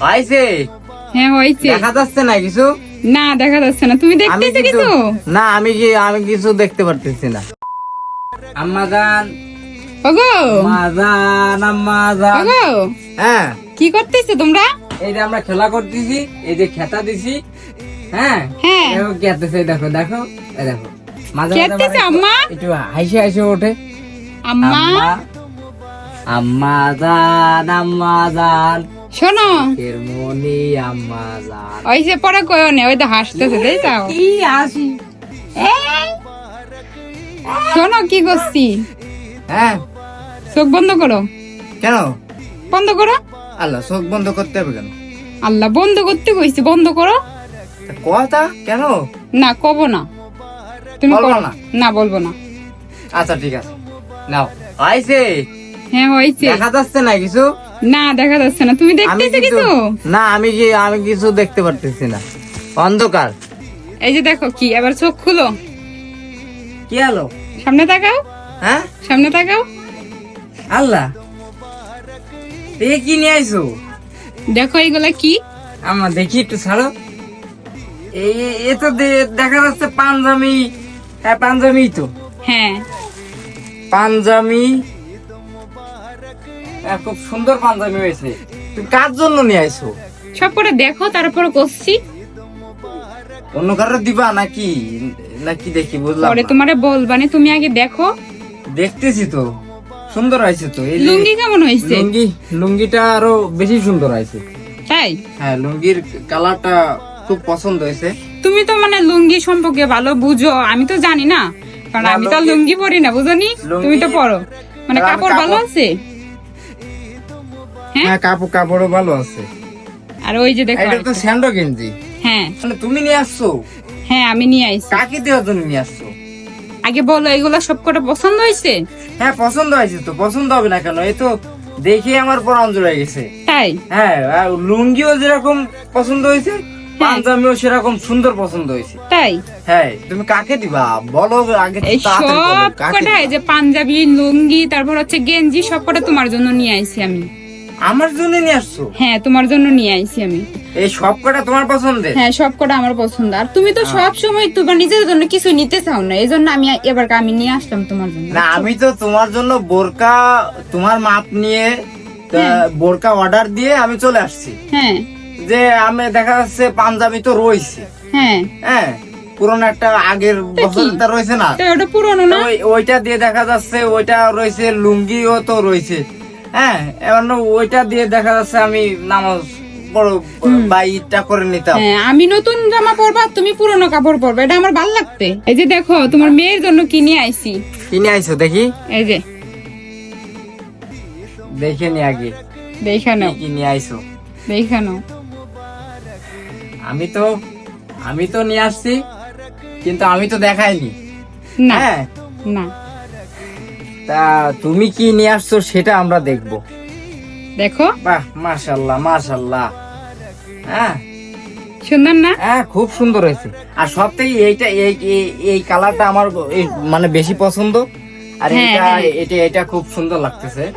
হয়েছে হ্যাঁ হয়েছে। দেখা যাচ্ছে না কিছু? না দেখা যাচ্ছে না। তুমি দেখতেছো কিছু না আমি কি আমি কিছু দেখতে পারতেছি না। ওগো! ওগো! হ্যাঁ। কি করতেছো তোমরা? এই যে আমরা খেলা করতেছি এই যে খেতা দিছি। হ্যাঁ? হ্যাঁ। দেখো খেতেছে দেখো দেখো এই দেখো। খেতেছে আম্মা? একটু- হাসি হাসি ওঠে। আম্মা? আম্মা আম্মা জান আম্মা জান শোনো। মনি আম্মা জান। ওই যে পরে কয়ও নে ওই তো হাসতেছে তাই তাও কি হাসি? শোনো কি করছি? হ্যাঁ। চোখ বন্ধ করো। কেন? বন্ধ করো। আল্লাহ চোখ বন্ধ করতে হবে কেন? আল্লাহ বন্ধ করতে কইছি বন্ধ করো। কথা কেন? না কব না। তুমি বলব না? না বলব না। আচ্ছা ঠিক আছে। নাও। আইছে। হ্যাঁ হয়েছে দেখা যাচ্ছে না কিছু? না দেখা যাচ্ছে না। তুমি দেখতেছো কিছু না আমি কি আমি কিছু দেখতে পারতেছি না। অন্ধকার। এই যে দেখো কি এবার চোখ খুলো। কি আলো সামনে তাকাও। হ্যাঁ? সামনে তাকাও। আল্লাহ। এ কি নিয়ে আইছো? দেখো এইগুলা কি? আমার দেখি একটু ছাড়ো। এ এ- তো দেখা যাচ্ছে পাঞ্জাবি হ্যাঁ পাঞ্জাবি তো। হ্যাঁ। পাঞ্জাবি হ্যাঁ, খুব সুন্দর পাঞ্জাবি হয়েছে। তুমি কার জন্য নিয়ে আইছো? সব করে দেখো তারপরে করছি। অন্য কারও দিবা নাকি? নাকি দেখি বুঝলাম পরে তোমারে বলবানি তুমি আগে দেখো। দেখতেছি তো। সুন্দর হয়েছে তো। এই লুঙ্গি কেমন হয়েছে? লুঙ্গি লুঙ্গিটা আরও বেশি সুন্দর হয়েছে। তাই? হ্যাঁ লুঙ্গির কালারটা খুব পছন্দ হয়েছে। তুমি তো মানে লুঙ্গি সম্পর্কে ভালো বুঝো আমি তো জানি না। কারণ আমি তো লুঙ্গি পরি না বুঝনি তুমি তো পরো। মানে কাপড় ভালো আছে? হ্যাঁ হ্যাঁ কাপড় কাপড়ও ভালো আছে। আর ওই যে দেখো এটা তো স্যান্ডো গেঞ্জি। হ্যাঁ। মানে তুমি নিয়ে আসছো? হ্যাঁ আমি নিয়ে আইছি কাকে দেওয়ার জন্য নিয়ে আসছো? আগে বলো এগুলা সব কটা পছন্দ হয়েছে? হ্যাঁ পছন্দ হয়েছে তো পছন্দ হবে না কেন? এই তো দেখে আমার পরান জুড়ে গেছে। তাই? হ্যাঁ আর লুঙ্গিও যেরকম পছন্দ হয়েছে পাঞ্জাবিও সেরকম সুন্দর পছন্দ হয়েছে। তাই? হ্যাঁ তুমি কাকে দিবা? বলো আগে এই সব যে পাঞ্জাবি লুঙ্গি তারপর হচ্ছে গেঞ্জি সব কটা তোমার জন্য নিয়ে আইছি আমি। আমার জন্য নিয়ে আসছো? হ্যাঁ তোমার জন্য নিয়ে আইছি আমি। এই সব কটা তোমার পছন্দের? হ্যাঁ সব কটা আমার পছন্দ। আর তুমি তো সব সময় তোমার নিজের জন্য কিছু নিতে চাও না এই জন্য আমি এবার আমি নিয়ে আসলাম তোমার জন্য। না আমি তো তোমার জন্য বোরকা তোমার মাপ নিয়ে হ্যাঁ। বোরকা অর্ডার দিয়ে আমি চলে আসছি। হ্যাঁ। যে আমি দেখা যাচ্ছে পাঞ্জাবি তো রয়েছে। হ্যাঁ। হ্যাঁ পুরনো একটা আগের বছরটা রয়েছে না? ওটা পুরনো না? ওইটা দিয়ে দেখা যাচ্ছে ওইটা রয়েছে লুঙ্গিও তো রয়েছে। হ্যাঁ এবার ওইটা দিয়ে দেখা যাচ্ছে আমি নামাজ বড় বাইটা করে নিতাম। হ্যাঁ আমি নতুন জামা পরবা তুমি পুরনো কাপড় পরবা এটা আমার ভালো লাগতে। এই যে দেখো তোমার মেয়ের জন্য কিনে আইছি। কিনে আইছো দেখি। এই যে। দেখে নি আগে। দেখা কি নাও। কি আইছো? দেখা নাও। আমি তো আমি তো নিয়ে আসছি কিন্তু আমি তো দেখাইনি। না হ্যাঁ। না। তা তুমি কি নিয়ে আসছো সেটা আমরা দেখব। দেখো। বাহ মাশাল্লাহ মাশাল্লাহ হ্যাঁ। সুন্দর না? হ্যাঁ খুব সুন্দর হয়েছে। আর সব থেকে এইটা এই এই- কালারটা আমার মানে বেশি পছন্দ। আর এটা। এটা এটা খুব সুন্দর লাগতেছে।